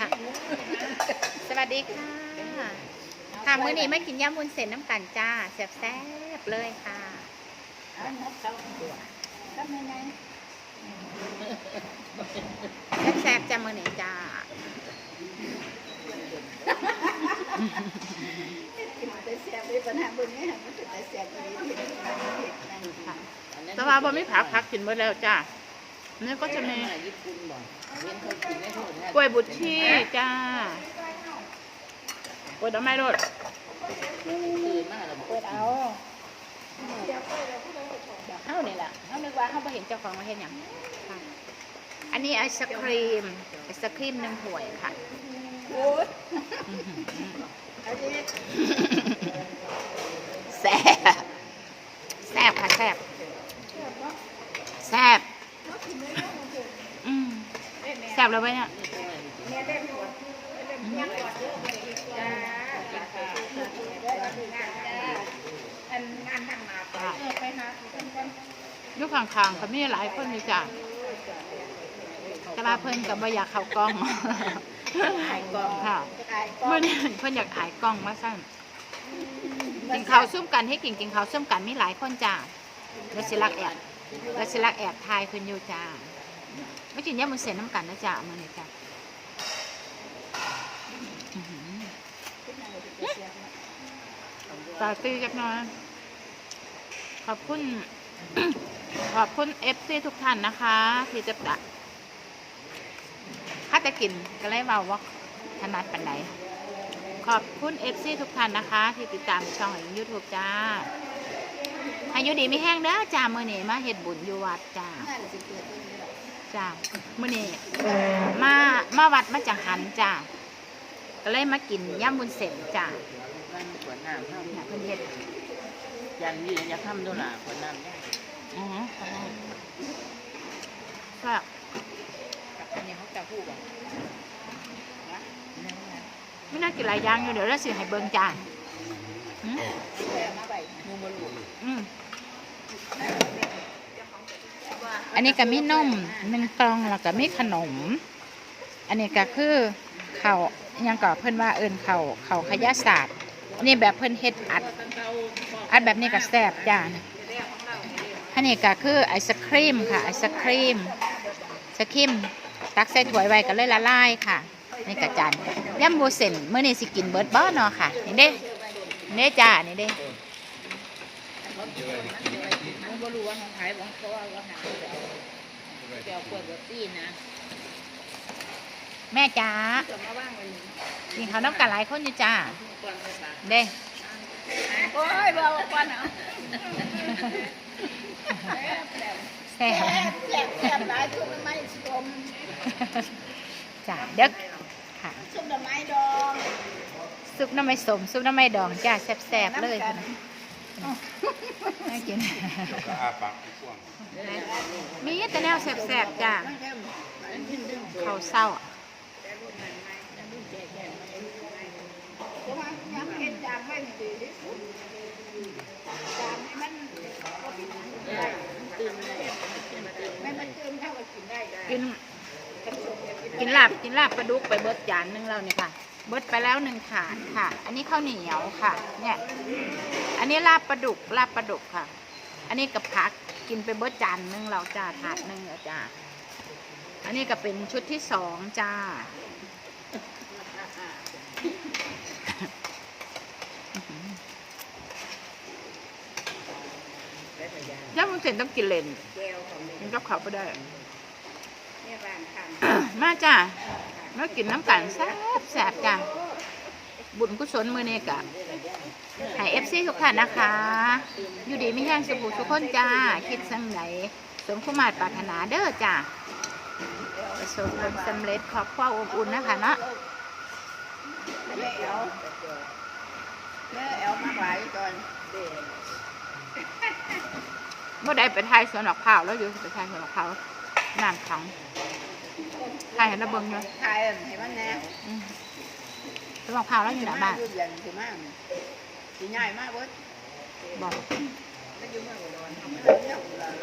ค่ะสวัสดีค่ะค่ะมื้อนี้มากินยำวุ้นเส้นน้ำกันจ้าแซ่บๆเลยค่ะแซ่บๆจ้ามื้อนี้จ้าค่ะแต่ว่าบ่มีผักผักกินหมดแล้วจ้านี่ก็จะมีญี่ปุ่นบ่เว้นเขา กินได้โทษนะกล้วยบุตรชีจ้ากล้วยดอกไม้รดตื่นมาแล้วบ่เอาเฮานี่แหละเฮานึกว่าเฮาบ่เห็นเจ้าของมาเห็นหยังค่ะอันนี้ไอศครีมไอศครีมหนึ่งถ้วยค่ะแซ่บแซ่บค่ะแซ่บแซ่บอืมแซ่ บเลยเว้ยเนี่ยยุคข้างๆก็มีหลายคนอยู่จ้ะแต่ว่าเพิ่นก็บ่อยากเข้ากล้องขายกล่องค่ะเมื่อนี้เพิ่นอยากอายกล้องมาสั่นกินข้าวซุ่มกันให้กินกินข้าวซุ่มกันมีหลายคนจ้าแล้วสิรักแอบแล้วสิรักแอบทายเพิ่นอยู่จ้า ไม่กินยำมันเส้นน้ำกันนะจ้ามื้อนี้จ้าอื้อหือตาตีจักหน่อยขอบคุณ ขอบคุณเอฟซีทุกท่านนะคะ ที่จะตักถ้าจะกินก็เลยเมาว่าถนัดปันไหนขอบคุณเอฟซีทุกท่านนะคะ ที่ติดตามช่องของยูทูบจ้าอายุดีไม่แห้งเด้อจ้ามื่อนี้มาเฮ็ดบุญอยู่วัดจ้า จ้ามื่อนี้มามาวัดมาจังหันจ้าก็เลยมากินย่ำบุญเสร็จจ้าวันขวดน้ำเฮาเนี่ยเพิ่นเฮ็ดยันยืนอย่าทำโดล่ะขวดน้ำเนี่ยอือฮึก็อันนี้เขาจะพูดบ่ไม่น่ากินหลายอย่างอยู่เดี๋ยวเราสิให้เบิ่งจ้าอืมมูบ่รู้อืม อันนี้ก็มีนมหนึ่งกล่องแล้วก็มีขนม อันนี้ก็คือเขายังก็เพิ่อนว่าเอิญเขาเขาขยะศาสตร์นนี้แบบเพิ่อนเฮ็ดอัด อัดแบบนี้ก็แซ่บจ้าอันนี้ก็คือไอศครีมค่ะไอศครีมไอศครีมตักใส่ถ้วยไว้ก็เลยละลายค่ะนี่กระจานย่ำโบเซนเมื่อนี้สิกินเบิร์ดบ้เนาะค่ะนี่เด้นี่เด้จ้านี่เด้ บ่รู้ว่าเขาขายบ่เพราะว่าเราหาจะเอาจะเอาขวดแบบนี้นะแม่จ้าจะมาว่างไว้นี่กินข้าวน้ำกันหลายคนอยู่จ้าก่อนไปฝากเด้โอ้ยบ่เอาก่อนเอาแซ่บแซ่บแซ่บหลายทุกไม้สมจ้าเด็กค่ะซุปดอกไม้ดองซุปน้ำไม่สมซุปน้ำไม่ดองจ้าแซ่บๆเลย น่ากินก็อาปากกว้างมีแต่แนวแซ่บๆจ้าข้าเศร้าก,กินกินลาบกินลาบปลาดุกไปเบิดจานหนึงแล้วนี่ค่ะ เบิดไปแล้วหนึ่งถาดค่ะ อันนี้ข้าวเหนียวค่ะ เนี่ย อันนี้ลาบปลาดุกลาบปลาดุกค่ะ อันนี้กับผักกินไปเบิดจานหนึงเราจ้าถาดหนึงแล้วจ้าอันนี้ก็เป็นชุดที่สองจ้า ย่ามันเสร็จต้องกินเลนแก้วของมันก็เขาไปได้แม่บ้านข้างมาจ้า มากินน้ำกันแซ่บแซ่บจ้าบุญกุศลมือเนกะให้เอฟซีทุกท่านนะคะ อยู่ดีไม่แห้งสุขุทุกคนจ้า คิดสังไหนสมความมาตรปรารถนาเด้อจ้าประสบผลสำเร็จขอบความอบอุ่นนะคะเนาะแม่แอลแม่แอลมาไหวก่อนเมื่อใดไปทายสวนดอกพร้าวแล้วอยู่ไปทายสวนดอกพร้าวน้ำขัง ทายเห็นระเบิงอยู่ทายให้มันแน่อืมสวนดอกพร้าวแล้วอยู่หน้าบ้านยืนยันสิมากสิง่ายมากเว้ยบอกแล้วอยู่เมืองอุดรทำอะไรเนี่ยอุดร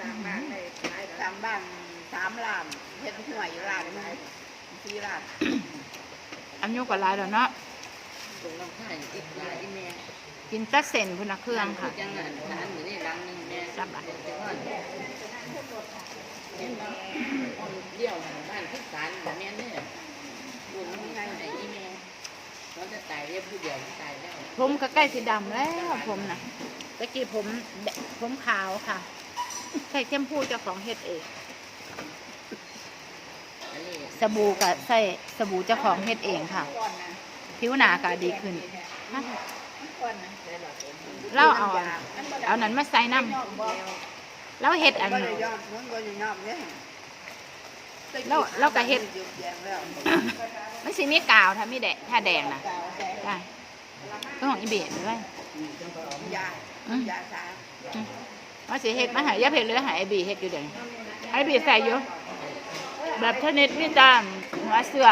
ตามบ้านได้ตามบ้านสามล้านเฮ็ดหัวอยู่ล้านหนึงสี่ล้านอันยุก็หลายแล้วเนาะ ตรงน้องไข่อีกหลายอีแม่กินแตัเส้นพุ่นนะเครื่องค่ะ จังหวัดร้านอยู่นี่รังนึงแม่จับอะ เห็นบ่คนเดียวบ้านที่ศาลแม่เนี่ยบุญมันง่ายไหนอีแม่เขาจะตายเรียบผู้เดียวตายแล้วผมก็ใกล้สีดำแล้วผมนะตะกี้ผมแดผมขาวค่ะ ใส่เจ้มพูเจ้าของเฮ็ดเอง อันนี้สบู่ก็ใส่สบู่เจ้าของเฮ็ดเองค่ะ ก่อนนะผิวหนาก็ดีขึ้น ก่อนนะเราเอาอันเอานั้นมาใส่น้ำ แล้วเฮ็ดอันบ่ได้ยอมมันบ่ได้ยอมเด้แล้วแล้วก็เฮ็ดยุบแยงแล้วมันสิมีกาวถ้ามีแดงถ้าแดงนะกาวแดงได้ก็ของอีเบดด้วยยาอืมยาสาว่าสิเฮ็ดมาใหายาเผ็ดเลยใหายไอบีเฮ็ดอยู่เดี๋ยวนี้ไอบีใส่อยู่แบบชนิดมีแตามหัวเสือ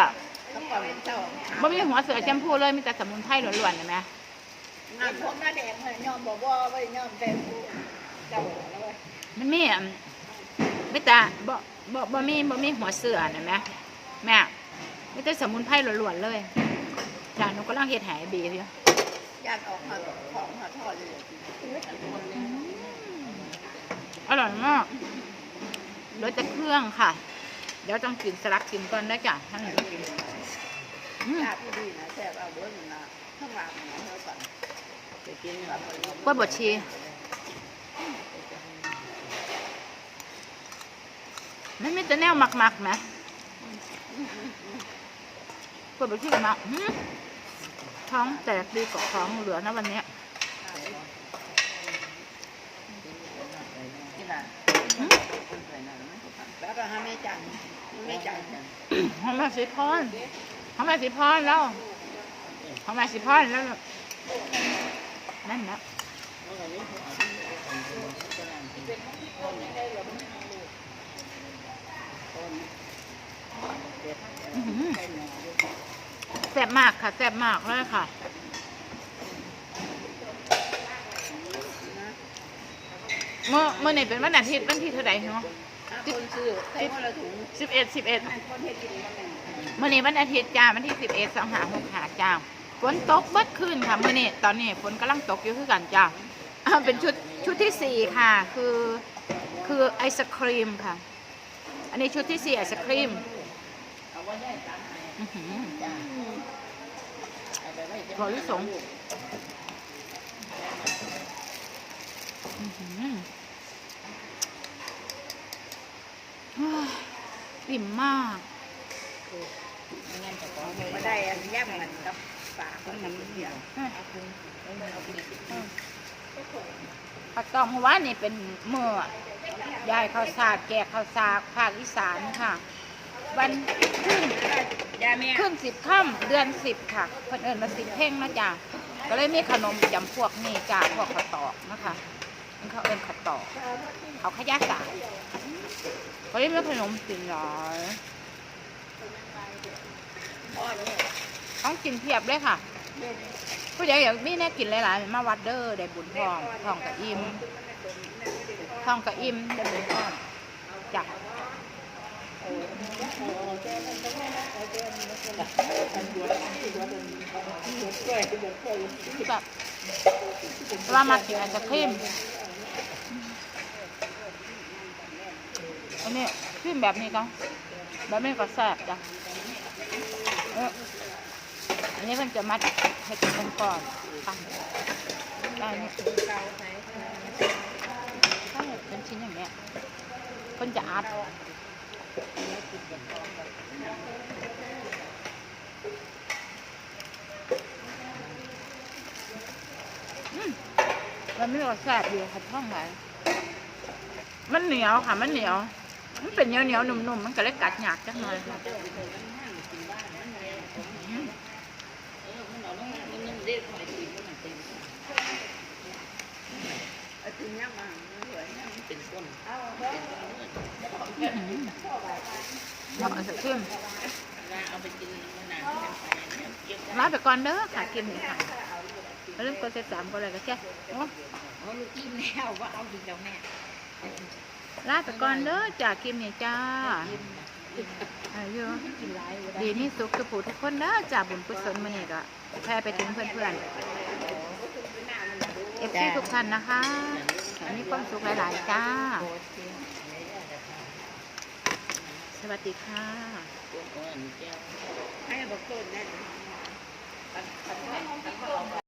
เขาก่อนเป็นเจ้าบ่มีหัวเสือแชมพูเลยมีแต่สมุนไพรล้วนๆเห็นไหมงานพวกหน้าแดงเลยยอมบอกว่าบ่ได้ยอมแต่ เจ้าแล้วเว้ยมันมีอันมีแต่บ่บ่บ่มีบ่มีหัวเสือเห็นไหมแม่มีแต่สมุนไพรล้วนๆเลยจ้าหนูกำลังเฮ็ดใหายไอบีอยู่ญาติออกมาของมาทอดเลยอร่อยมากรสแต่เครื่องค่ะ เดี๋ยวต้องกินสลักกินก่อนได้จ้ะท่านนี้กินอืมญาติที่ดีนะแซ่บเอาเบิดนั่นนะข้างหลังนะเฮาก่อนไปกินแบบกล้วยบดชี มันมีแต่แนวหมักหมักล้วยบดชีกับหมักท้องแตกดีกว่าท้องเหลือนะวันนี้แล้วก็หาแม่จังแม่จังหอมแม่สีพรหอมแม่สีพรแล้วหอมแม่สีพรแล้วนั่นนะ แซ่บมากค่ะแซ่บมากเลยค่ะเมื่อเมื่อไหร่เป็นวันอาทิตย์วันที่เท่าไหร่เนาะคนซื้อใส่คนละถุงสิบเอ็ดสิบเอ็ดคนเฮ็ดกินกันแม่เมื่อนี้วันอาทิตย์จ้าวันที่สิบเอ็ดสองหาหกหาจ้าฝนตกเบิดคืนค่ะเมื่อนี้ตอนนี้ฝนกำลังตกอยู่คือกันจ้าเป็นชุดชุดที่สี่ค่ะ คือคือไอศครีมค่ะ อันนี้ชุดที่สี่ไอศครีมอื้อหือถั่วลิสงอื้อหือเฮ้ยอิ่มมากบ่ได้อันย่ำมันกับปากมันเดียวปักตองเพราะว่านี่เป็นเมื่อ ยายข้าวสากแกะข้าวสากภาคอีสานค่ะ วันขึ้นยาแม่ขึ้นสิบค่ำเดือนสิบค่ะเพิ่นเอิญมาสิบเพ่งนะจ๊ะก็เลยมีขนมจำพวกนี่จ้าพวกข้าวตอกนะคะมันเขาเอิญข้าวตอกเขาขยะสายเขาเรียกว่าขนมสินหรอต้องกินเพียบเลยค่ะผู้ใหญ่อยากมีแน่กินหลายๆมาวัดเด้อได้บุญทองทองกับอิ่ม ทองกับอิ่มได้บุญทองจ้ะแบบวลามากินไอศครีมอันนี้ครีมแบบนี้ก็แบบนี้ก็แซ่บจ้ะอันนี้มันจะมัดให้เป็นก้อนๆปั้นได้นี่ถ้เป็น ชิ้นอย่างเนี้ยคนจะอัดมันไม่รสแซ่บอยู่ค่ะท่องไหนมันเหนียวค่ะ มันเหนียว มันเป็นเหนียวเหนียวๆหนุ่มๆ มันก็เลยกัดหยากจังเลยค่ะอืมเอาถึง เนาะสดชื่นลาไปก่อนเด้อค่ะกินหนึ่งค่ะเริ่มก็เซตสามก็เลยก็แค่โอ้โหลูกอิ่แล้วว่าเอาดีแล้วแม่ลาไปก่อนเด้อจากกินเนี่ยจ้าอายุดีนี่สุขสุขผทุกคนเด้อจากบุญกุศลมาเนี่ยก็แพร่ไปถึงเพื่อนๆเอฟซีทุกท่านนะคะ มีความสุขหลายๆจ้า สวัสดีค่ะให้บอกคนนะ